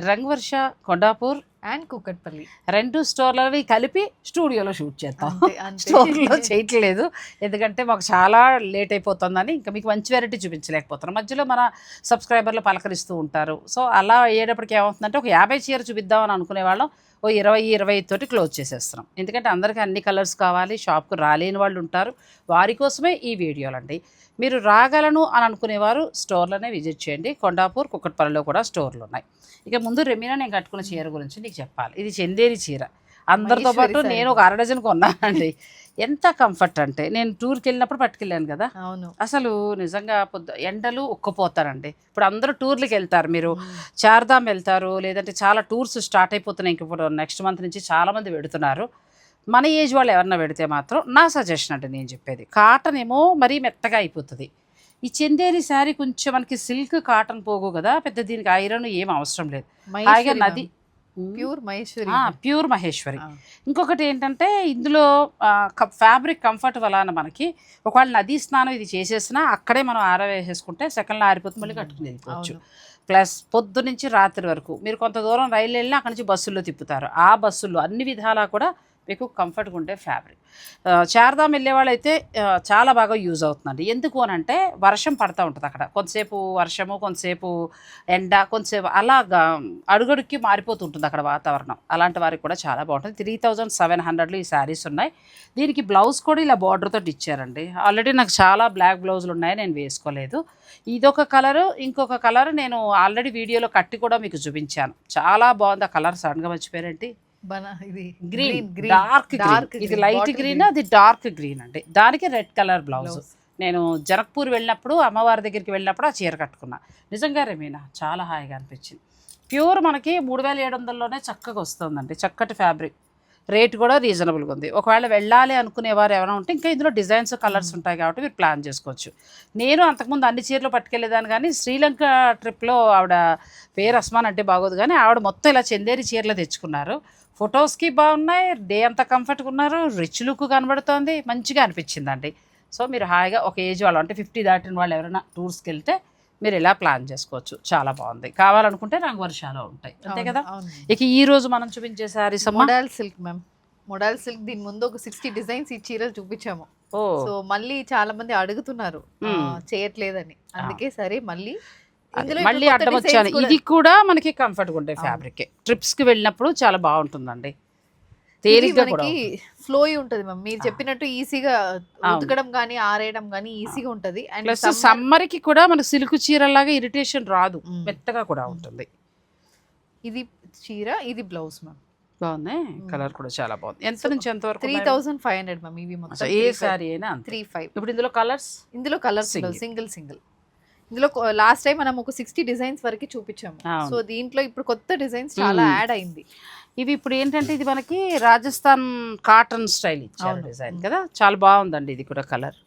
Rangavarsha Kondapur and Kukatpally రెండు స్టోర్లవి కలిపి స్టూడియోలో షూట్ అంతే. స్టోర్లో చేయట్లేదు. ఎందుకంటే మాకు చాలా లేట్ అయిపోతుందని ఇంకా మీకు మంచి వెరైటీ చూపించలేకపోతున్నాం. మధ్యలో మన సబ్స్క్రైబర్లు పలకరిస్తూ ఉంటారు. సో అలా అయ్యేటప్పటికి ఏమవుతుందంటే ఒక యాభై చీర చూపిద్దామని అనుకునే వాళ్ళం. ఓ ఇరవై ఇరవై తోటి క్లోజ్ చేసేస్తున్నాం. ఎందుకంటే అందరికీ అన్ని కలర్స్ కావాలి షాప్కు రాలేని వాళ్ళు ఉంటారు. వారి కోసమే ఈ వీడియోలు అండి మీరు రాగలను అని అనుకునేవారు స్టోర్లోనే విజిట్ చేయండి. కొండాపూర్ కుక్కట్పల్లిలో కూడా స్టోర్లు ఉన్నాయి ఇక ముందు రెమీనా నేను కట్టుకున్న చీర గురించి నీకు చెప్పాలి. ఇది చందేరి చీర. అందరితో పాటు. నేను ఒక అర డజన్ కొన్నానండి. ఎంత కంఫర్ట్ అంటే నేను టూర్కి వెళ్ళినప్పుడు పట్టుకెళ్ళాను కదా. అవును. అసలు నిజంగా పొద్దు ఎండలు ఉక్కపోతారండి. ఇప్పుడు అందరూ టూర్లకి వెళ్తారు. మీరు చార్ధామ్ వెళ్తారు లేదంటే చాలా టూర్స్ స్టార్ట్ అయిపోతున్నాయి. ఇంక ఇప్పుడు నెక్స్ట్ మంత్ నుంచి చాలా మంది పెడుతున్నారు. మన ఏజ్ వాళ్ళు ఎవరన్నా పెడితే మాత్రం నా సజెషన్ అంటే నేను చెప్పేది. కాటన్ ఏమో మరీ మెత్తగా అయిపోతుంది. ఈ చందేరి శారీ కొంచెం మనకి సిల్క్ కాటన్ పోగు కదా పెద్ద దీనికి ఐరన్ ఏం అవసరం లేదు. హాయిగా నది ప్యూర్ మహేశ్వరి. ప్యూర్ మహేశ్వరి. ఇంకొకటి ఏంటంటే ఇందులో ఫ్యాబ్రిక్ కంఫర్ట్ వలన మనకి ఒకవేళ నదీ స్నానం ఇది చేసేసినా అక్కడే మనం ఆరవేసేసుకుంటే సెకండ్లో ఆరిపోతే మళ్ళీ కట్టుకుని వెళ్ళిపోవచ్చు. ప్లస్ పొద్దు నుంచి రాత్రి వరకు. మీరు కొంత దూరం రైలు వెళ్ళినా అక్కడి నుంచి బస్సుల్లో తిప్పుతారు. ఆ బస్సుల్లో అన్ని విధాలా కూడా మీకు కంఫర్ట్గా ఉండే ఫ్యాబ్రిక్ చార్ధామ్ వెళ్ళే వాళ్ళైతే చాలా బాగా యూజ్ అవుతుందండి. ఎందుకు అని అంటే వర్షం పడతా ఉంటుంది అక్కడ. కొంతసేపు వర్షము కొంతసేపు ఎండ కొంతసేపు అలా అడుగడుక్కి మారిపోతుంటుంది అక్కడ వాతావరణం. అలాంటి వారికి కూడా చాలా బాగుంటుంది. త్రీ థౌజండ్ సెవెన్ హండ్రెడ్లో ఈ శారీస్ ఉన్నాయి. దీనికి బ్లౌజ్ కూడా ఇలా బార్డర్తో ఇచ్చారండి. ఆల్రెడీ నాకు చాలా బ్లాక్ బ్లౌజులు ఉన్నాయి నేను వేసుకోలేదు. ఇదొక కలరు ఇంకొక కలర్ నేను ఆల్రెడీ వీడియోలో కట్టి కూడా మీకు చూపించాను. చాలా బాగుంది ఆ కలర్ సడన్గా మర్చిపోయారంటే? ఇది గ్రీన్ డార్క్ గ్రీన్. ఇది లైట్ గ్రీన్? అది డార్క్ గ్రీన్ అండి. దానికి రెడ్ కలర్ బ్లౌజ్. నేను జనక్పూర్ వెళ్ళినప్పుడు అమ్మవారి దగ్గరికి వెళ్ళినప్పుడు ఆ చీర కట్టుకున్నా. నిజంగా రేమీనా చాలా హాయిగా అనిపించింది. ప్యూర్ మనకి మూడు వేల ఏడు వందల్లోనే చక్కగా వస్తుందండి. చక్కటి ఫ్యాబ్రిక్. రేట్ కూడా రీజనబుల్గా ఉంది. ఒకవేళ వెళ్ళాలి అనుకునేవారు ఎవరైనా ఉంటే ఇంకా ఇందులో డిజైన్స్ కలర్స్ ఉంటాయి కాబట్టి మీరు ప్లాన్ చేసుకోవచ్చు. నేను అంతకుముందు అన్ని చీరలు పట్టుకెళ్ళేదాన్ని కానీ శ్రీలంక ట్రిప్లో ఆవిడ పేరు అస్మాన్ అంటే బాగోదు కానీ ఆవిడ మొత్తం ఇలా చందేరి చీరలు తెచ్చుకున్నారు. ఫొటోస్కి బాగున్నాయి డే అంతా కంఫర్ట్గా ఉన్నారు రిచ్ లుక్ కనబడుతోంది మంచిగా అనిపించిందండి. సో మీరు హాయిగా ఒక ఏజ్ వాళ్ళు అంటే ఫిఫ్టీ దాటిన వాళ్ళు ఎవరైనా టూర్స్కి వెళ్తే మీరు ఇలా ప్లాన్ చేసుకోవచ్చు? చాలా బాగుంది. కావాలనుకుంటే రంగు వర్షాలు ఉంటాయి. అంతే కదా? ఇక ఈ రోజు మనం చూపించే అమ్మా. Modal silk ma'am. Modal silk దీని ముందు ఒక సిక్స్టీ డిజైన్స్ ఈ చీరలు చూపించాము. సో మళ్ళీ చాలా మంది అడుగుతున్నారు. చేయట్లేదని. అందుకే సరే మళ్ళీ మళ్ళీ అడ్డం వచ్చాను ఇది కూడా మనకి కంఫర్ట్గా ఉండే ఫ్యాబ్రిక్ ట్రిప్స్కి వెళ్ళినప్పుడు చాలా బాగుంటుందండి. మనకి ఫ్లోయి ఉంటది మ్యామ్ మీరు చెప్పినట్టు ఈజీగా ఉతకడం కానీ ఆరేయడం కానీ ఈజీగా ఉంటది. అండ్ ప్లస్ సమ్మర్కి కూడా మనకి సిల్క్ చీరలాగా ఇరిటేషన్ రాదు. మెత్తగా కూడా ఉంటుంది. ఇది చీర ఇది బ్లౌజ్ మ్యామ్ బాగుంది. కలర్ కూడా చాలా బాగుంది. ఎంత నుంచి ఎంత వరకు three thousand five hundred ma'am ఇవి మొత్తం ఏ సారీ అయినా త్రీ ఫైవ్ ఇప్పుడు ఇందులో కలర్స్ ఇందులో కలర్స్. సింగిల్ సింగిల్ ఇందులో లాస్ట్ టైం మనం ఒక సిక్స్టీ డిజైన్స్ వరకు చూపించాము. సో దీంట్లో ఇప్పుడు కొత్త డిజైన్స్ చాలా. యాడ్ అయింది. ఇవి ఇప్పుడు ఏంటంటే ఇది మనకి రాజస్థాన్ కాటన్ స్టైల్ ఇచ్చారు. డిజైన్ కదా. చాలా బాగుందండి ఇది కూడా కలర్.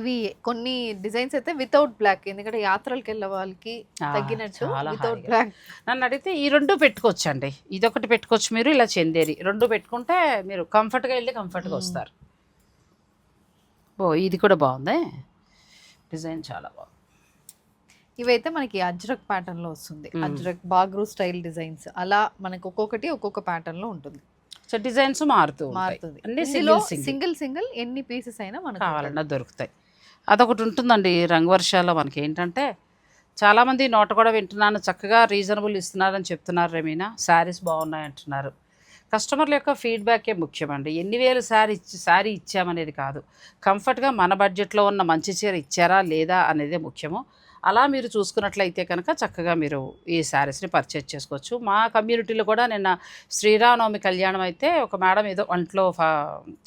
ఇవి కొన్ని డిజైన్స్ అయితే వితౌట్ బ్లాక్ ఎందుకంటే యాత్రలకు వెళ్ళే వాళ్ళకి తగ్గినట్టు వితౌట్. బ్లాక్ నన్ను అడిగితే ఈ రెండు పెట్టుకోవచ్చు అండి ఇదొకటి పెట్టుకోవచ్చు మీరు ఇలా చెందేరి. రెండు పెట్టుకుంటే మీరు కంఫర్ట్గా వెళ్ళి కంఫర్ట్గా. వస్తారు. ఓ ఇది కూడా బాగుంది? డిజైన్ చాలా బాగుంది. ఇవైతే మనకి అజ్రక్ ప్యాటర్న్లో వస్తుంది. Ajrak Bagru style designs. అలా మనకి ఒక్కొక్కటి ఒక్కొక్క ప్యాటర్న్లో ఉంటుంది. సో డిజైన్స్ మారుతూ మారుతుంది. సింగిల్ సింగిల్ ఎన్ని పీసెస్ అయినా మనకు. కావాలన్నా దొరుకుతాయి. అదొకటి ఉంటుందండి రంగవర్షాల్లో మనకి. ఏంటంటే చాలామంది నోట కూడా వింటున్నాను చక్కగా రీజనబుల్ ఇస్తున్నారని చెప్తున్నారు రెమీనా. శారీస్ బాగున్నాయి అంటున్నారు. కస్టమర్ల యొక్క ఫీడ్బ్యాకే ముఖ్యమండి? ఎన్ని వేలు శారీ ఇచ్చి శారీ ఇచ్చామనేది కాదు. కంఫర్ట్గా మన బడ్జెట్లో ఉన్న మంచి చీర ఇచ్చారా లేదా అనేదే ముఖ్యము. అలా మీరు చూసుకున్నట్లయితే కనుక చక్కగా మీరు ఈ శారీస్ని పర్చేజ్ చేసుకోవచ్చు. మా కమ్యూనిటీలో కూడా నిన్న శ్రీరామనవమి కళ్యాణం అయితే ఒక మేడం ఏదో ఒంట్లో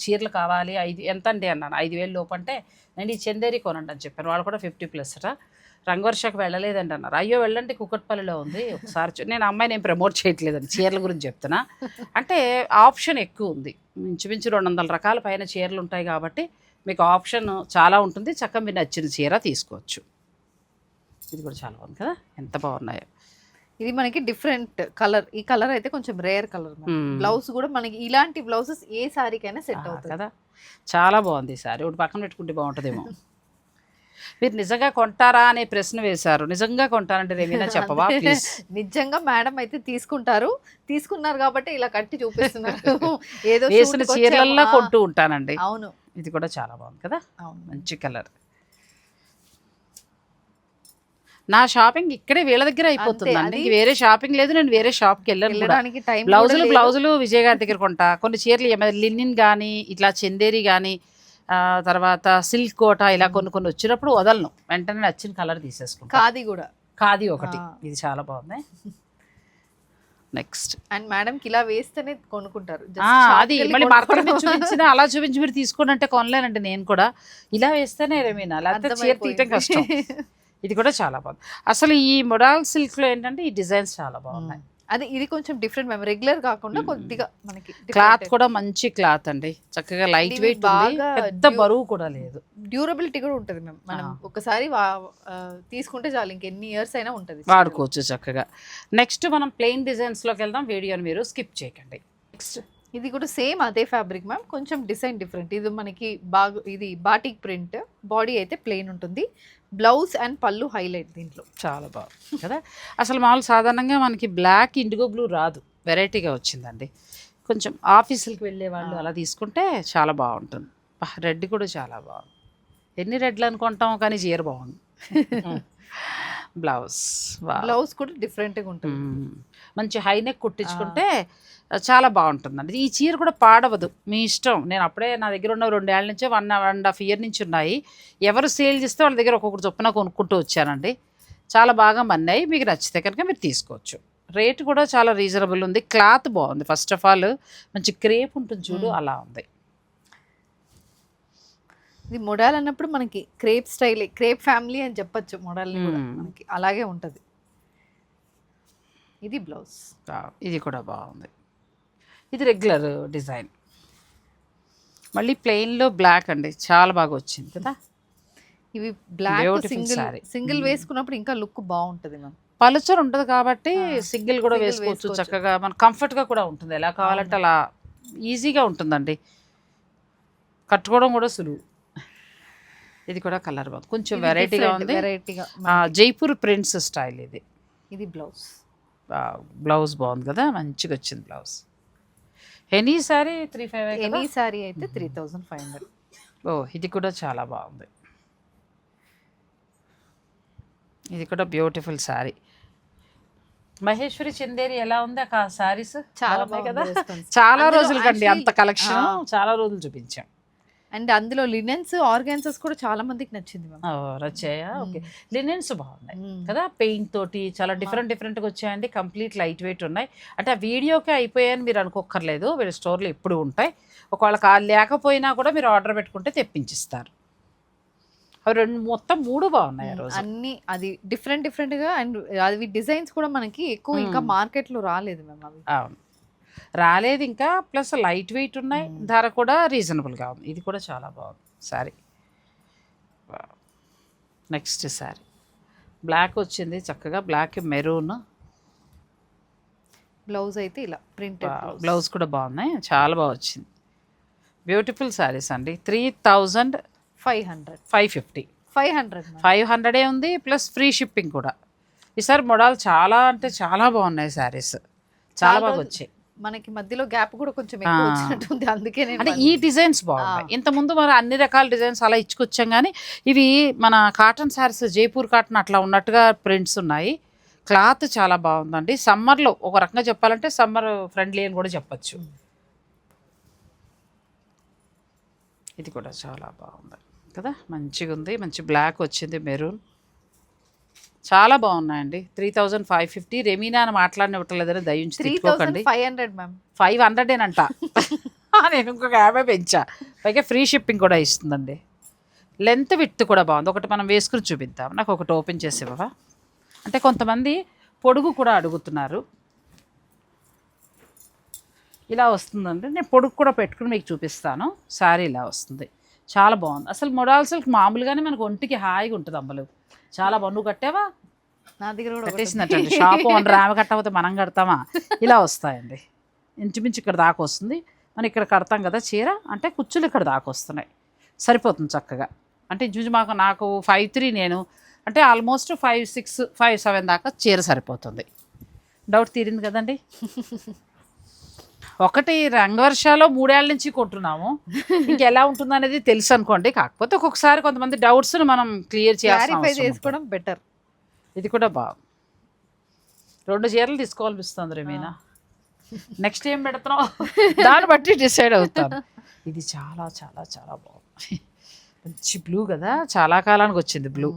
చీరలు కావాలి ఐదు ఎంత అండి అన్నాను. ఐదు వేలు లోపు అంటే నేను ఈ చందేరి కొనండి అని చెప్పాను. వాళ్ళు కూడా ఫిఫ్టీ ప్లస్ అట రంగవర్షకు వెళ్ళలేదండి అన్నారు. అయ్యో వెళ్ళండి కుక్కట్పల్లిలో ఉంది. ఒకసారి నేను అమ్మాయి నేను ప్రమోట్ చేయట్లేదండి. చీరల గురించి చెప్తున్నా. అంటే ఆప్షన్ ఎక్కువ ఉంది. ఇంచుమించు రెండు వందల రకాల పైన చీరలు ఉంటాయి కాబట్టి మీకు ఆప్షన్ చాలా ఉంటుంది. చక్కగా మీరు నచ్చిన చీర తీసుకోవచ్చు. ఇది కూడా చాలా బాగుంది కదా? ఎంత బాగున్నాయో. ఇది మనకి డిఫరెంట్ కలర్. ఈ కలర్ అయితే కొంచెం రేర్ కలర్. బ్లౌజ్ కూడా మనకి ఇలాంటి బ్లౌజెస్ ఏ సారీకైనా సెట్ అవుతుంది. కదా? చాలా బాగుంది ఈ సారీ. ఒకటి పక్కన పెట్టుకుంటే బాగుంటుందేమో. మీరు నిజంగా కొంటారా అనే ప్రశ్న వేశారు. నిజంగా కొంటారంటే రేమైనా చెప్పవా? నిజంగా మేడం అయితే తీసుకుంటారు. తీసుకున్నారు కాబట్టి ఇలా కట్టి చూపిస్తున్నారు. ఏదో వేసిన వచ్చామా? కొంటూ ఉంటానండి. అవును. ఇది కూడా చాలా బాగుంది కదా? అవును. మంచి కలర్. నా షాపింగ్ ఇక్కడే వీళ్ళ దగ్గర అయిపోతుందండి అది- ఇంక వేరే షాపింగ్ లేదు నేను వేరే షాప్కి వెళ్ళడానికి టైం బ్లౌజులు బ్లౌజులు విజయ్ గారి దగ్గర కొంటా. కొన్ని చీరలు లినిన్ కానీ ఇట్లా చందేరి కానీ తర్వాత సిల్క్ కోట ఇలా కొన్ని కొన్ని వచ్చినప్పుడు వదలను. వెంటనే నచ్చిన కలర్ తీసేసుకుంటా. కాది కూడా. కాది ఒకటి. ఇది చాలా బాగుంది. నెక్స్ట్. అండ్ మేడం కి ఇలా వేస్తేనే కొనుక్కుంటారు. అది మళ్ళీ కొనుక్కోవడం. చూపించిన అలా చూపించి మీరు తీసుకోండి అంటే కొనలేనండి నేను కూడా. ఇలా వేస్తేనే రేమీనా లేకపోతే చీర తీయటం కష్టం. ఇది కూడా చాలా బాగుంది. అసలు ఈ మొడాల్ సిల్క్లో ఏంటంటే ఈ డిజైన్స్ చాలా బాగున్నాయి. అది ఇది కొంచెం డిఫరెంట్ మేము రెగ్యులర్ కాకుండా కొద్దిగా మనకి క్లాత్ కూడా మంచి క్లాత్ అండి. చక్కగా లైట్ వెయిట్ బాగా పెద్ద బరువు కూడా లేదు. డ్యూరబిలిటీ కూడా ఉంటుంది మ్యామ్ మనం. ఒకసారి తీసుకుంటే చాలు. ఇంకెన్ని ఇయర్స్ అయినా ఉంటుంది వాడుకోవచ్చు చక్కగా. నెక్స్ట్ మనం ప్లెయిన్ డిజైన్స్లోకి వెళ్దాం. వీడియోని మీరు స్కిప్ చేయకండి. నెక్స్ట్ ఇది కూడా సేమ్ అదే ఫ్యాబ్రిక్ మ్యామ్ కొంచెం డిజైన్ డిఫరెంట్. ఇది మనకి బాగా ఇది బాటిక్ ప్రింట్ బాడీ అయితే ప్లెయిన్ ఉంటుంది. బ్లౌజ్ అండ్ పళ్ళు హైలైట్ దీంట్లో. చాలా బాగుంది కదా? అసలు మామూలు సాధారణంగా మనకి బ్లాక్ ఇండిగో బ్లూ రాదు. వెరైటీగా వచ్చిందండి. కొంచెం ఆఫీసులకు వెళ్ళే వాళ్ళు. అలా తీసుకుంటే చాలా బాగుంటుంది. రెడ్ కూడా చాలా బాగుంది. ఎన్ని రెడ్లు అనుకుంటాం కానీ చీర బాగుంది. బ్లౌజ్. బ్లౌజ్ కూడా డిఫరెంట్గా ఉంటుంది మంచి హై నెక్ కుట్టించుకుంటే చాలా బాగుంటుందండి. ఈ చీర కూడా పాడవదు. మీ ఇష్టం. నేను అప్పుడే నా దగ్గర ఉన్న రెండేళ్ళ నుంచి one one and half year నుంచి ఉన్నాయి. ఎవరు సేల్ చేస్తే వాళ్ళ దగ్గర ఒక్కొక్కటి చొప్పున కొనుక్కుంటూ వచ్చానండి. చాలా బాగా మన్నాయి. మీకు నచ్చితే కనుక మీరు తీసుకోవచ్చు. రేట్ కూడా చాలా రీజనబుల్ ఉంది. క్లాత్ బాగుంది. ఫస్ట్ ఆఫ్ ఆల్ మంచి క్రేప్ ఉంటుంది చూడు. అలా ఉంది. ఇది మొడాల్ అన్నప్పుడు మనకి క్రేప్ స్టైల్ క్రేప్ ఫ్యామిలీ అని చెప్పొచ్చు మొడాల్. మనకి. అలాగే ఉంటది. ఇది బ్లౌజ్. ఇది కూడా బాగుంది. ఇది రెగ్యులర్ డిజైన్. మళ్ళీ ప్లెయిన్లో బ్లాక్ అండి. చాలా బాగా వచ్చింది కదా. ఇవి బ్లాక్ సింగిల్. సింగిల్. వేసుకున్నప్పుడు ఇంకా లుక్ బాగుంటది మ్యామ్. పలుచర్ ఉంటుంది కాబట్టి సింగిల్ కూడా వేసుకోవచ్చు. చక్కగా మన కంఫర్ట్గా కూడా ఉంటుంది. ఎలా కావాలంటే అలా ఈజీగా ఉంటుందండి. కట్టుకోవడం కూడా సులువు. ఇది కూడా కలర్ బాగుంది. కొంచెం వెరైటీగా ఉంది. వెరైటీగా జైపూర్ ప్రింట్స్ స్టైల్ ఇది. ఇది బ్లౌజ్. బ్లౌజ్ బాగుంది కదా మంచిగా వచ్చింది blouse. Any sari three five any sari అయితే త్రీ థౌజండ్ ఫైవ్ హండ్రెడ్ ఓ ఇది కూడా చాలా బాగుంది. ఇది కూడా బ్యూటిఫుల్ శారీ మహేశ్వరి చందేరి ఎలా ఉంది ఆ శారీస్ చాలా కదా. చాలా అందులో రోజులకండి అంత కలెక్షన్. చాలా రోజులు చూపించాం. అండ్ అందులో లినెన్స్ ఆర్గాన్సస్ కూడా చాలా మందికి నచ్చింది వచ్చాయా ఓకే. లినెన్స్ బాగున్నాయి మ్మ్. కదా? పెయింట్ తోటి చాలా డిఫరెంట్ డిఫరెంట్గా వచ్చాయండి. కంప్లీట్ లైట్ వెయిట్ ఉన్నాయి. అంటే ఆ వీడియోకి అయిపోయాయని మీరు అనుకోక్కర్లేదు. వీళ్ళ స్టోర్లో ఎప్పుడు ఉంటాయి. ఒకవేళ లేకపోయినా కూడా మీరు ఆర్డర్ పెట్టుకుంటే తెప్పించిస్తారు. అవి రెండు మొత్తం మూడు బాగున్నాయి ఆ రోజు. అన్ని అది డిఫరెంట్ డిఫరెంట్గా అండ్ అవి డిజైన్స్ కూడా మనకి ఎక్కువ ఇంకా మ్మ్. మార్కెట్లో రాలేదు మ్యామ్ అవి. అవును. రాలేదు ఇంకా. ప్లస్ లైట్ వెయిట్ ఉన్నాయి. ధర కూడా రీజనబుల్గా ఉంది. ఇది కూడా చాలా బాగుంది సారీ నెక్స్ట్ సారీ బ్లాక్ వచ్చింది. చక్కగా బ్లాక్ మెరూన్. బ్లౌజ్ అయితే ఇలా ప్రింటెడ్ బ్లౌజ్. కూడా బాగున్నాయి. చాలా బాగా వచ్చింది. బ్యూటిఫుల్ శారీస్ అండి. Three thousand five hundred. Five fifty. Five hundred five హండ్రెడే ఉంది. ప్లస్ ఫ్రీ షిప్పింగ్ కూడా. ఈసారి మోడల్ చాలా అంటే చాలా బాగున్నాయి శారీస్. చాలా బాగా వచ్చాయి. మనకి మధ్యలో గ్యాప్ కూడా కొంచెం ఎక్కువ. వచ్చినట్టుంది అందుకే అంటే ఈ డిజైన్స్ బాగున్నాయి ఇంత ముందు మరి అన్ని రకాల డిజైన్స్ అలా ఇచ్చుకొచ్చాం కానీ ఇవి మన కాటన్ శారీస్ జైపూర్ కాటన్ అట్లా ఉన్నట్టుగా ప్రింట్స్ ఉన్నాయి. క్లాత్ చాలా బాగుందండి. సమ్మర్లో ఒక రకంగా చెప్పాలంటే సమ్మర్ ఫ్రెండ్లీ అని కూడా చెప్పచ్చు. ఇది కూడా చాలా బాగుంది కదా? మంచిగా ఉంది మంచి బ్లాక్ వచ్చింది మెరూన్. చాలా బాగున్నాయండి. Three thousand five fifty. Remeena అని మాట్లాడినట్లేదని దయించి thousand five hundred ma'am. Five హండ్రెడేనంట. నేను ఇంకొక యాభై పెంచా. పైగా ఫ్రీ షిప్పింగ్ కూడా ఇస్తుందండి. లెంత్ విత్ కూడా బాగుంది. ఒకటి మనం వేసుకుని చూపిద్దాం. నాకు ఒకటి ఓపెన్ చేసి ఇవ్వవా? అంటే కొంతమంది పొడుగు కూడా అడుగుతున్నారు. ఇలా వస్తుందండి. నేను పొడుగు కూడా పెట్టుకుని మీకు చూపిస్తాను. శారీ ఇలా వస్తుంది. చాలా బాగుంది. అసలు మొడాల్సలకి మామూలుగానే మనకు ఒంటికి హాయిగా ఉంటుంది అమ్మలు. చాలా నువ్వు కట్టావా? నా దగ్గర కూడా. కట్టేసిందంటే షాపు వన్ రామ కట్టకపోతే మనం కడతామా? ఇలా వస్తాయండి. ఇంచుమించు ఇక్కడ దాకా వస్తుంది. మనం ఇక్కడ కడతాం కదా చీర? అంటే కుచ్చులు ఇక్కడ దాకా వస్తున్నాయి. సరిపోతుంది చక్కగా. అంటే ఇంచుమించు మాకు నాకు ఫైవ్ త్రీ నేను అంటే almost five six five seven దాకా చీర సరిపోతుంది. డౌట్ తీరింది కదండి? ఒకటి రంగవర్షాలో మూడేళ్ళ నుంచి కొంటున్నాము ఇంకెలా ఉంటుంది అనేది తెలుసు అనుకోండి. కాకపోతే ఒక్కొక్కసారి కొంతమంది డౌట్స్ని మనం క్లియర్ క్లారిఫై చేసుకోవడం బెటర్ ఇది కూడా బాగుంది రెండు చీరలు తీసుకోవాలనిపిస్తుంది రేమీనా. నెక్స్ట్ ఏం పెడుతున్నావు? దాన్ని బట్టి డిసైడ్ అవుతాను. ఇది చాలా చాలా చాలా బాగుంది. మంచి బ్లూ కదా. చాలా కాలానికి వచ్చింది బ్లూ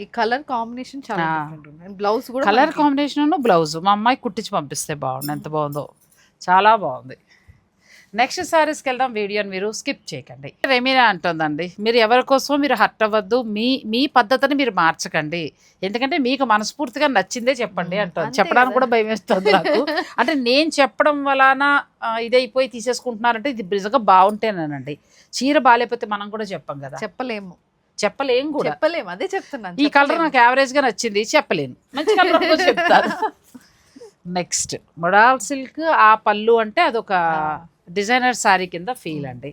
ఈ కలర్ కాంబినేషన్ చాలా బ్లౌజ్ కూడా కలర్ కాంబినేషన్ బ్లౌజ్ మా అమ్మాయి కుట్టించి పంపిస్తే బాగుంది ఎంత బాగుందో. చాలా బాగుంది. నెక్స్ట్ సారీస్కి వెళ్దాం. వీడియోని మీరు స్కిప్ చేయకండి. రెమీనా అంటుందండి. మీరు ఎవరి కోసమో మీరు హర్ట్ అవ్వద్దు. మీ మీ పద్ధతిని మీరు మార్చకండి. ఎందుకంటే మీకు మనస్ఫూర్తిగా నచ్చిందే చెప్పండి. అంటుంది. చెప్పడానికి. కూడా భయం వేస్తుంది నాకు. అంటే నేను చెప్పడం వలన ఇదైపోయి తీసేసుకుంటున్నారంటే ఇది నిజంగా బాగుంటేనేనండి. చీర బాగాలేకపోతే మనం కూడా చెప్పం కదా. చెప్పలేము. చెప్పలేం కూడా. చెప్పలేము అదే చెప్తున్నాను ఈ కలర్. నాకు యావరేజ్గా నచ్చింది చెప్పలేను. మంచి కలర్ చెప్తాను. నెక్స్ట్ మొడాల్ సిల్క్ ఆ పళ్ళు అంటే అదొక డిజైనర్ శారీ కింద ఫీల్ అండి.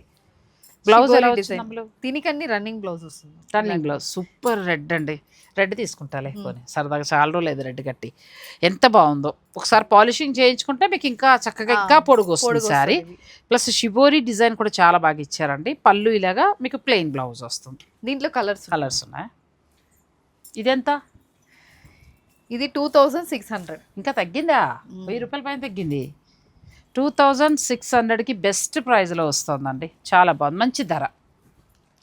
బ్లౌజ్ ఎలా Shibori వచ్చింది design. దీనికి అన్ని రన్నింగ్ బ్లౌజ్ వస్తుంది. Turning blouse. సూపర్ రెడ్ అండి. రెడ్ తీసుకుంటాలే కొని సరదాగా చాలా రోజులు లేదు రెడ్ కట్టి. ఎంత బాగుందో. ఒకసారి పాలిషింగ్ చేయించుకుంటే మీకు ఇంకా చక్కగా ఇంకా పొడుగు వస్తుంది ఇవి. ప్లస్ షిబోరి డిజైన్ కూడా చాలా బాగా ఇచ్చారండి. పళ్ళు ఇలాగా మీకు ప్లెయిన్ బ్లౌజ్ వస్తుంది. దీంట్లో కలర్స్ కలర్స్ ఉన్నాయి? ఇదెంత? ఇది టూ థౌజండ్ సిక్స్ హండ్రెడ్. ఇంకా తగ్గిందా? మ్మ్. వెయ్యి రూపాయల పైన తగ్గింది. టూ థౌజండ్ సిక్స్ హండ్రెడ్కి బెస్ట్ ప్రైస్లో వస్తుందండి. చాలా బాగుంది. మంచి ధర.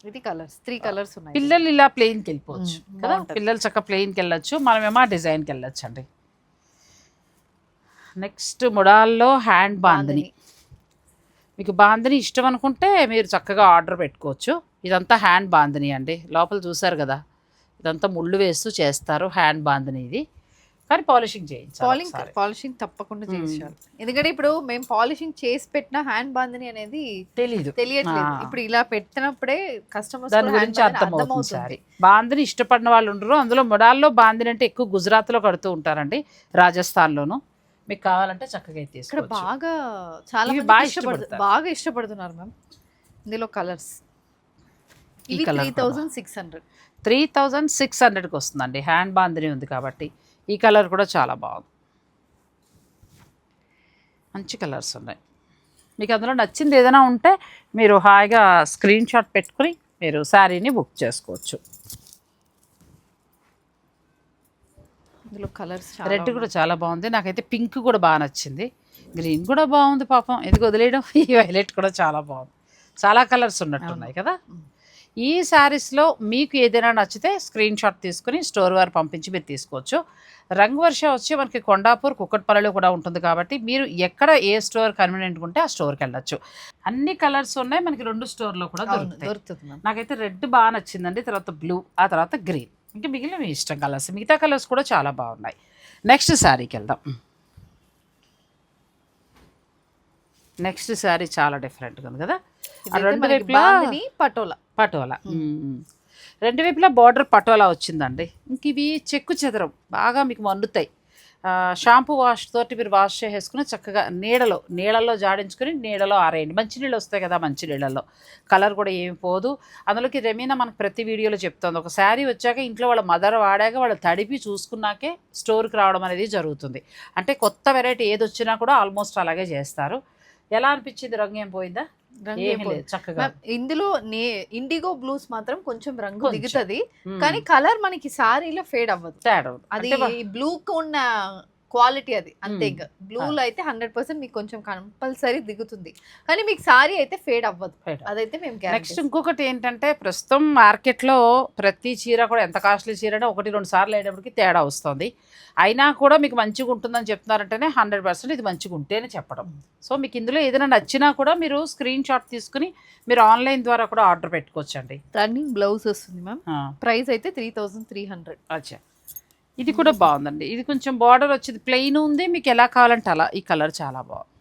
ఇది కలర్స్ త్రీ కలర్స్ ఉన్నాయి. పిల్లలు ఇలా ప్లెయిన్కి వెళ్ళిపోవచ్చు. కదా. పిల్లలు చక్కగా ప్లెయిన్కి వెళ్ళొచ్చు. మనమేమో ఆ డిజైన్కి వెళ్ళొచ్చు అండి నెక్స్ట్ ముడాల్లో హ్యాండ్ బాందిని. మీకు బాందిని ఇష్టం అనుకుంటే మీరు చక్కగా ఆర్డర్ పెట్టుకోవచ్చు. ఇదంతా హ్యాండ్ బాందిని అండి. లోపల చూసారు కదా? ఇదంతా ముళ్ళు వేస్తూ చేస్తారు హ్యాండ్ బాందిని ఇది. కానీ పాలిషింగ్ చేయించాలి పాలింగ్ ఒకసారి. పాలిషింగ్ తప్పకుండా. చేయించాలి. ఎందుకంటే ఇప్పుడు మేము పాలిషింగ్ చేసి పెట్టిన హ్యాండ్ బాందిని అనేది తెలీదు. తెలియట్లేదు. ఆ. ఇప్పుడు ఇలా పెట్టినప్పుడే కస్టమర్స్ దాని గురించి అర్థమవుతుంది సారీ బాందిని ఇష్టపడిన వాళ్ళు ఉండరు. అందులో మొడాల్లో బాందిని అంటే ఎక్కువ గుజరాత్లో కడుతూ ఉంటారండి రాజస్థాన్లోను. మీకు కావాలంటే చక్కగా ఇది ఇక్కడ తీసుకోవచ్చు. బాగా చాలా ఇవి మంది బాగా ఇష్టపడుతు ఇష్టపడతారు. బాగా ఇష్టపడుతున్నారు మ్యామ్. ఇందులో కలర్స్ ఈ ఇవి colour త్రీ కూడా thousand six hundred three thousand six హండ్రెడ్కి వస్తుందండి. హ్యాండ్ బాందిని ఉంది కాబట్టి. ఈ కలర్ కూడా చాలా బాగుంది. మంచి కలర్స్ ఉన్నాయి. మీకు అందులో నచ్చింది ఏదైనా ఉంటే మీరు హాయిగా స్క్రీన్ షాట్ పెట్టుకుని మీరు శారీని బుక్ చేసుకోవచ్చు. ఇందులో కలర్స్ రెడ్ కూడా చాలా బాగుంది. నాకైతే పింక్ కూడా బాగా నచ్చింది. గ్రీన్ కూడా బాగుంది పాపం. ఎందుకు వదిలేయడం? ఈ వైలెట్ కూడా చాలా బాగుంది. చాలా కలర్స్ ఉన్నట్టున్నాయి కదా? ఈ శారీస్లో మీకు ఏదైనా నచ్చితే స్క్రీన్ షాట్ తీసుకుని స్టోర్ వారు పంపించి మీరు తీసుకోవచ్చు. రంగు వర్ష వచ్చి మనకి కొండాపూర్ కుక్కట్పల్లిలో కూడా ఉంటుంది కాబట్టి మీరు ఎక్కడ ఏ స్టోర్ కన్వీనియంట్ ఉంటే ఆ స్టోర్కి వెళ్ళొచ్చు. అన్ని కలర్స్ ఉన్నాయి మనకి రెండు స్టోర్లో కూడా దొరుకుతాయి. దొరుకుతుంది నాకైతే రెడ్ బాగా నచ్చిందండి తర్వాత బ్లూ ఆ తర్వాత గ్రీన్ ఇంకా మిగిలిన మీ ఇష్టం కలర్స్ మిగతా కలర్స్ కూడా చాలా బాగున్నాయి. నెక్స్ట్ శారీకి వెళ్దాం. నెక్స్ట్ శారీ చాలా డిఫరెంట్గా ఉంది కదా? రెండు వైపులా పటోలా. పటోలా. రెండు వైపులా బార్డర్ పటోలా వచ్చిందండి. ఇంక ఇవి చెక్కు చెదరం బాగా మీకు మండుతాయి. షాంపూ వాష్ తోటి మీరు వాష్ చేసేసుకుని చక్కగా నీడలో నీళ్ళల్లో జాడించుకుని నీడలో ఆరేయండి. మంచి నీళ్ళు వస్తాయి కదా మంచి నీళ్ళల్లో. కలర్ కూడా ఏమి పోదు. అందులోకి రెమీనా మనకు ప్రతి వీడియోలో చెప్తుంది. ఒక శారీ వచ్చాక ఇంట్లో వాళ్ళ మదర్ వాడాక వాళ్ళు తడిపి చూసుకున్నాకే స్టోర్కి రావడం అనేది జరుగుతుంది. అంటే కొత్త వెరైటీ ఏది వచ్చినా కూడా ఆల్మోస్ట్ అలాగే చేస్తారు. ఎలా అనిపించింది రంగు ఏం పోయిందా చక్కగా ఇందులో నే ఇండిగో బ్లూస్ మాత్రం కొంచెం రంగు. దిగుతది. కానీ కలర్ మనకి సారీలో ఫేడ్ అవ్వదు. అది బ్లూ ఉన్న క్వాలిటీ అది అంతే. ఇంకా. బ్లూలో అయితే హండ్రెడ్ పర్సెంట్ మీకు కొంచెం కంపల్సరీ దిగుతుంది. కానీ మీకు సారీ అయితే ఫేడ్ అవ్వదు. అదైతే మేము నెక్స్ట్ ఇంకొకటి ఏంటంటే ప్రస్తుతం మార్కెట్లో ప్రతి చీర కూడా ఎంత కాస్ట్లీ చీర అంటే ఒకటి రెండు సార్లు అయ్యేటప్పటికి తేడా వస్తుంది. అయినా కూడా మీకు మంచిగా ఉంటుందని చెప్తున్నారంటేనే హండ్రెడ్ పర్సెంట్ ఇది మంచిగా ఉంటేనే చెప్పడం. సో మీకు ఇందులో ఏదైనా నచ్చినా కూడా మీరు స్క్రీన్ షాట్ తీసుకుని మీరు ఆన్లైన్ ద్వారా కూడా ఆర్డర్ పెట్టుకోవచ్చండి. రన్నింగ్ బ్లౌజ్ వస్తుంది మ్యామ్. ప్రైస్ అయితే త్రీ థౌసండ్ త్రీ హండ్రెడ్. అచ్చా. ఇది కూడా బాగుందండి. ఇది కొంచెం బార్డర్ వచ్చింది. ప్లెయిన్ ఉంది. మీకు ఎలా కావాలంటే అలా. ఈ కలర్ చాలా బాగుంది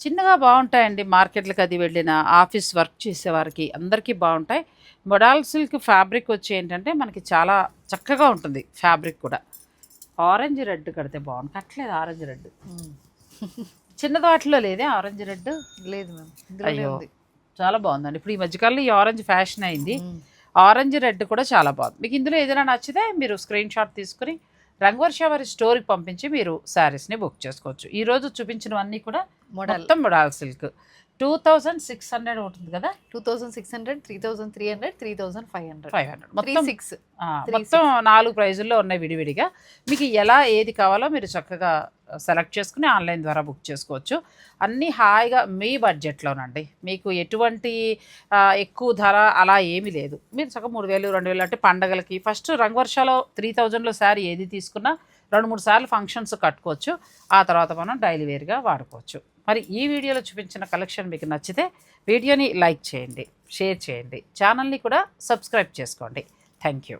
చిన్నగా బాగుంటాయండి. మార్కెట్లకు అది వెళ్ళిన ఆఫీస్ వర్క్ చేసేవారికి అందరికీ బాగుంటాయి. మొడాల్ సిల్క్ ఫ్యాబ్రిక్ వచ్చి ఏంటంటే మనకి చాలా చక్కగా ఉంటుంది ఫ్యాబ్రిక్ కూడా. ఆరెంజ్ రెడ్ కడితే బాగుంది కట్టలేదు ఆరెంజ్ రెడ్ చిన్న వాటిలో లేదే ఆరెంజ్ రెడ్ లేదు మ్యామ్. అయ్యో. చాలా బాగుందండి. ఇప్పుడు ఈ మధ్యకాలంలో ఈ ఆరెంజ్ ఫ్యాషన్ అయింది. మ్మ్. ఆరెంజ్ రెడ్ కూడా చాలా బాగుంది. మీకు ఇందులో ఏదైనా నచ్చితే మీరు స్క్రీన్ షాట్ తీసుకుని రంగవర్ష వారి స్టోర్కి పంపించి మీరు శారీస్ని బుక్ చేసుకోవచ్చు. ఈ రోజు చూపించినవన్నీ కూడా మోడల్. మొత్తం modal silk. Two thousand six hundred ఉంటుంది కదా? Two thousand six hundred three thousand three hundred three thousand five hundred. Five hundred. మొత్తం సిక్స్. మొత్తం నాలుగు ప్రైజుల్లో ఉన్నాయి విడివిడిగా. మీకు ఎలా ఏది కావాలో మీరు చక్కగా సెలెక్ట్ చేసుకుని ఆన్లైన్ ద్వారా బుక్ చేసుకోవచ్చు. అన్నీ హాయిగా మీ బడ్జెట్లోనండి. మీకు ఎటువంటి ఎక్కువ ధర అలా ఏమీ లేదు. మీరు చక్కగా మూడు వేలు రెండు వేలు అంటే పండగలకి ఫస్ట్ రంగవర్షాలో త్రీ థౌజండ్లో శారీ ఏది తీసుకున్నా రెండు మూడు సార్లు ఫంక్షన్స్ కట్టుకోవచ్చు. ఆ తర్వాత మనం డైలీ వేర్గా వాడుకోవచ్చు. మరి ఈ వీడియోలో చూపించిన కలెక్షన్ మీకు నచ్చితే వీడియోని లైక్ చేయండి షేర్ చేయండి ఛానల్ని కూడా సబ్స్క్రైబ్ చేసుకోండి. Thank you.